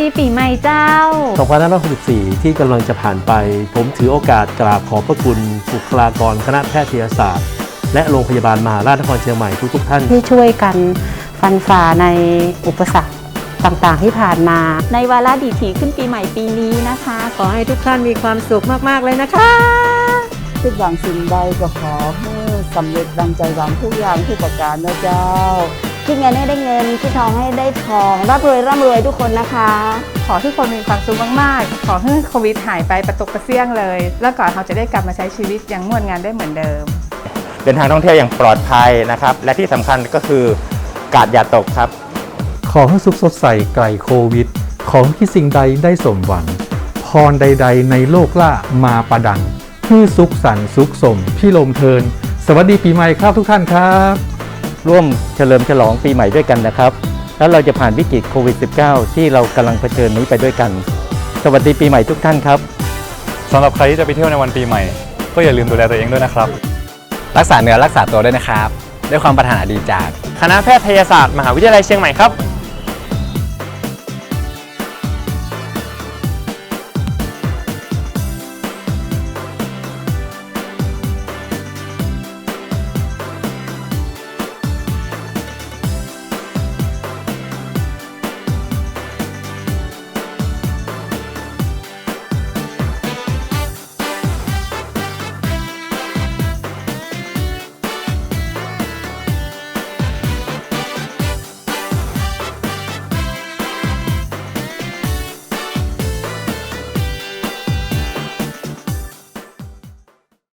ดีปีใหม่เจ้า 2564 ที่กำลังจะผ่านไป ผมถือโอกาสกราบขอบพระคุณบุคลากรคณะแพทยศาสตร์ และโรงพยาบาลมหาราชนครเชียงใหม่ทุกๆท่าน ที่ช่วยกันฟันฝ่าในอุปสรรคต่างๆที่ผ่านมา ในวาระดีถีขึ้นปีใหม่ปีนี้นะคะ ขอให้ทุกท่านมีความสุขมากๆเลยนะคะคิดหวังสิ่งใดก็ขอให้สำเร็จดังใจหวังทุกอย่างทุกประการนะเจ้า คิดเงินให้ได้เงิน คิดทองให้ได้ทองร่ำรวยร่ำรวยทุกคนนะคะ ขอทุกคนมีความสุขมากๆ ขอให้โควิดหายไปประตกประเสี่ยงเลย แล้วก่อนเราจะได้กลับมาใช้ชีวิตอย่างงวดงานได้เหมือนเดิม เดินทางท่องเที่ยวอย่างปลอดภัยนะครับ และที่สำคัญก็คือกาดอย่าตกครับ ขอให้สุขสดใสไกลโควิด ของที่สิ่งใดได้สมหวัง พรใด ๆ ในโลกล่ามาประดัง คือสุขสันต์สุขสมพี่ลมเทิน สวัสดีปีใหม่ครับทุกท่านครับ ร่วมเฉลิมฉลองปีใหม่ด้วยกันนะครับ แล้วเราจะผ่านวิกฤตโควิด -19 ที่เรากำลังเผชิญนี้ไปด้วยกัน สวัสดีปีใหม่ทุกท่านครับสำหรับใครที่จะไปเที่ยวในวันปีใหม่ ก็อย่าลืมดูแลตัวเองด้วยนะครับ รักษาเนื้อรักษาตัวด้วยนะครับ ด้วยความปรารถนาดีจาก คณะแพทยศาสตร์ มหาวิทยาลัยเชียงใหม่ครับ